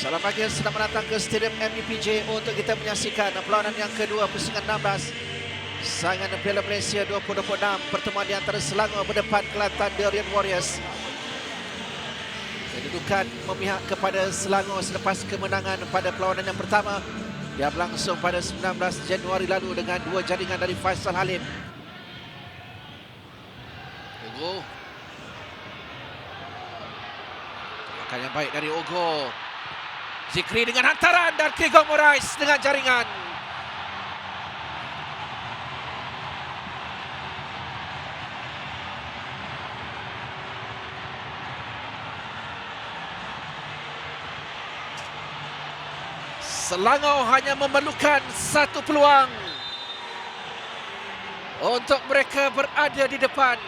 Selamat pagi, selamat datang ke Stadium MUPJ untuk kita menyaksikan perlawanan yang kedua pusingan 16 Saingan Piala Malaysia 2026 pertemuan di antara Selangor berdepan Kelantan Durian Warriors. Kedudukan memihak kepada Selangor selepas kemenangan pada perlawanan yang pertama. Yang berlangsung pada 19 Januari lalu dengan dua jaringan dari Faisal Halim. Ogo. Makan yang baik dari Ogo Zikri dengan hantaran dan Krigo Morais dengan jaringan. Selangor hanya memerlukan satu peluang untuk mereka berada di depan.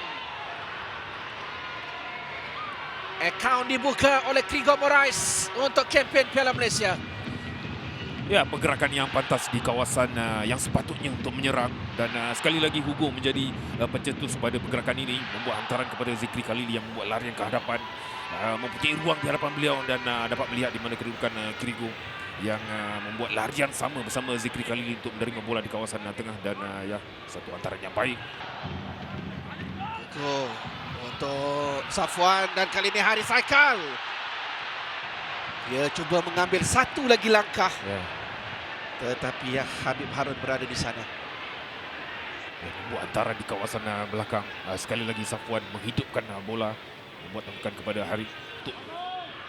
Akaun dibuka oleh Krigo Morais untuk kempen Piala Malaysia. Ya, pergerakan yang pantas di kawasan uh, yang sepatutnya untuk menyerang dan uh, sekali lagi Hugo menjadi uh, pencetus pada pergerakan ini membuat hantaran kepada Zikri Khalili yang membuat larian ke hadapan uh, mempunyai ruang di hadapan beliau dan uh, dapat melihat di mana kedudukan uh, Krigo yang uh, membuat larian sama bersama Zikri Khalili untuk menerima bola di kawasan uh, tengah dan uh, ya satu hantaran yang baik. Go untuk Safwan dan kali ini Haris Aikal. Dia cuba mengambil satu lagi langkah Ya. tetapi ya Habib Harun berada di sana. Ya, membuat hantaran di kawasan uh, belakang. Uh, sekali lagi Safwan menghidupkan uh, bola membuat tembukan kepada Hari untuk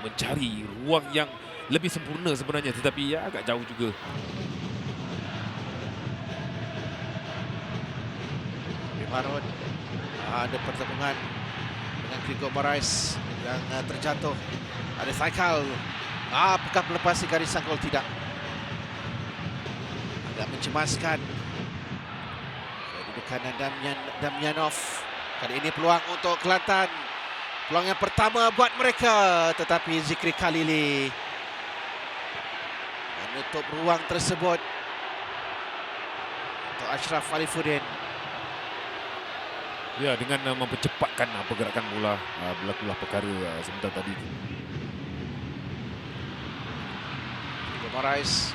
mencari ruang yang lebih sempurna sebenarnya tetapi ya agak jauh juga. Habib Harun ada pertemuan dengan Krigo Morais yang uh, terjatuh. Haris Aikal Ah, apakah melepasi garisan gol tidak? Agak mencemaskan. Kedudukan Damian, Damianov. Kali ini peluang untuk Kelantan. Peluang yang pertama buat mereka. Tetapi Zikri Khalili menutup ruang tersebut. Untuk Ashraf Alifuddin. Ya dengan uh, mempercepatkan uh, pergerakan bola uh, berlakulah perkara uh, sebentar tadi. Morais.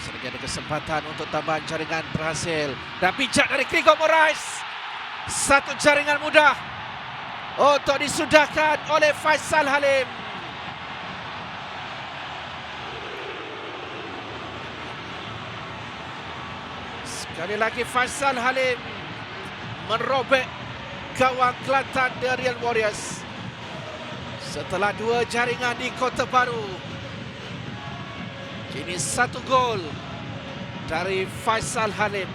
Selagi ada kesempatan untuk tambahan jaringan berhasil. Dan bijak dari Krigo Morais. Satu jaringan mudah Untuk disudahkan oleh Faisal Halim. Sekali lagi Faisal Halim Merobek gawang Kelantan Durian Warriors Setelah dua jaringan di Kota Baru Kini satu gol dari Faisal Halim.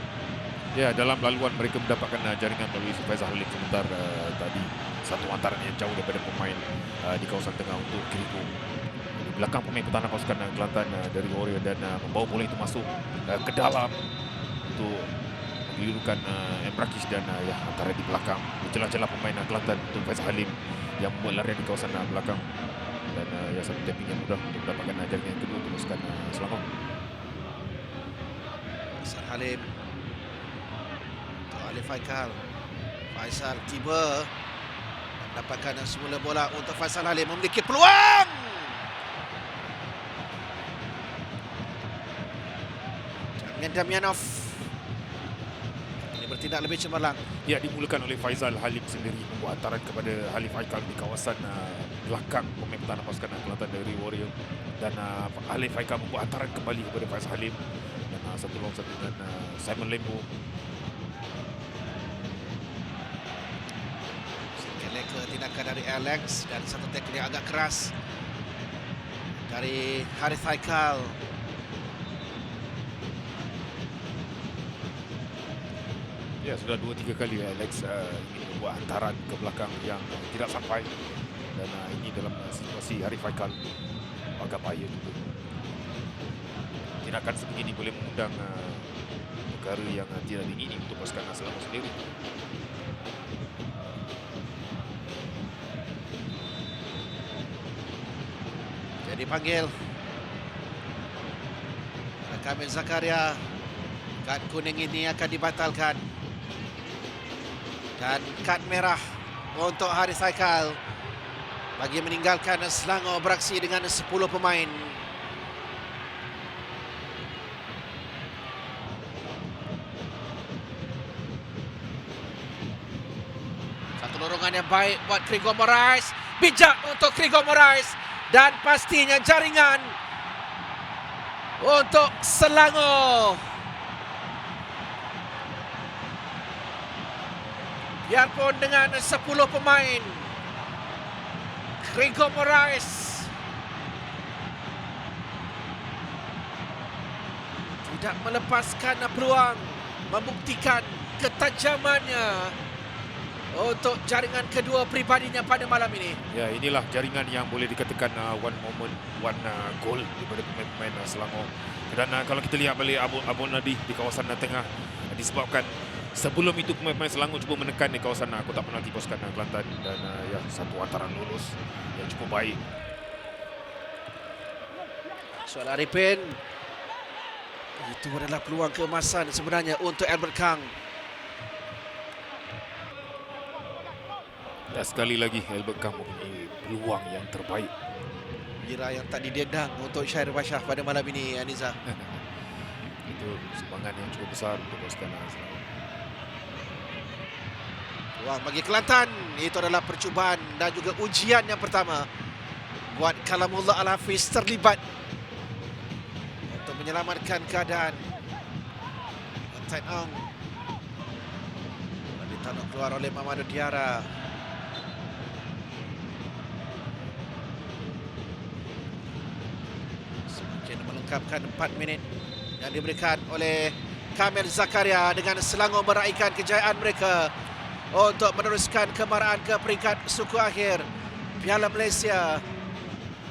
Ya dalam laluan mereka mendapatkan uh, jaringan melalui Faizal Halim sebentar uh, tadi satu hantaran yang jauh daripada pemain uh, di kawasan tengah untuk Kiriku. Di belakang pemain pertahanan pasukan uh, Kelantan uh, dari Warrior dan uh, membawa bola itu masuk uh, ke dalam untuk mengelirukan uh, Embrakis dan uh, ya antara di belakang celah-celah pemain uh, Kelantan untuk Faizal Halim yang membuat larian di kawasan uh, belakang dan uh, ya satu tapping yang mudah untuk mendapatkan uh, jaringan yang kedua pasukan uh, Selangor. Faisal Halim. Alif Faikal. Faisal tiba. Mendapatkan semula bola untuk Faisal Halim. Memiliki peluang. Damian Damianov. Bertindak lebih cemerlang. Ya dimulakan oleh Faizal Halim sendiri membuat hantaran kepada Halif Haikal di kawasan uh, belakang pemain pertahanan pasukan uh, Kelantan dari Warrior dan uh, Halif Haikal membuat hantaran kembali kepada Faizal Halim dan uh, satu lawan satu dengan uh, Simon Lembo Sedikit leka tindakan dari Alex dan satu tackle yang agak keras dari Harith Haikal. Ya sudah dua tiga kali Alex uh, membuat hantaran ke belakang yang tidak sampai. Dan uh, ini dalam uh, situasi Harif Haikal agak payah juga. Tindakan sebegini boleh mengundang uh, perkara yang uh, tidak diingini untuk pasukan Selangor sendiri. Jadi panggil Kamil Zakaria. Kad kuning ini akan dibatalkan Dan kad merah Untuk Haris Haikal bagi meninggalkan Selangor beraksi dengan 10 pemain. Satu lorongan yang baik buat Krigo Moraes. Bijak untuk Krigo Moraes. Dan pastinya jaringan untuk Selangor. Biarpun dengan 10 pemain. Krigo Moraes tidak melepaskan peluang membuktikan ketajamannya untuk jaringan kedua pribadinya pada malam ini. Ya, inilah jaringan yang boleh dikatakan uh, one moment, one uh, goal daripada pemain-pemain uh, Selangor. Dan uh, kalau kita lihat balik Abu, Abu Nadi di kawasan uh, tengah uh, disebabkan sebelum itu pemain-pemain Selangor cuba menekan di kawasan uh, kotak penalti pasukan uh, Kelantan dan uh, ya satu hantaran lurus yang cukup baik. Soal Arifin. Itu adalah peluang keemasan sebenarnya untuk Albert Kang. Dan sekali lagi Albert Kang mempunyai peluang yang terbaik. Ira yang tak didendang untuk Syair Bashar pada malam ini, Aniza. Itu sumbangan yang cukup besar untuk pasukan Selangor. Peluang bagi Kelantan. Itu adalah percubaan dan juga ujian yang pertama buat Kalamullah Al-Hafiz terlibat untuk menyelamatkan keadaan. Tight Ong. Ditanuk keluar oleh Mamadou Diara. Semakin melengkapkan 4 minit yang diberikan oleh Kamil Zakaria dengan Selangor meraihkan kejayaan mereka untuk meneruskan kemarahan ke peringkat suku akhir Piala Malaysia.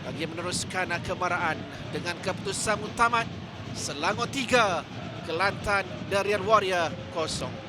Bagi meneruskan kemarahan dengan keputusan mutamat Selangor 3 Kelantan Darian Warrior 0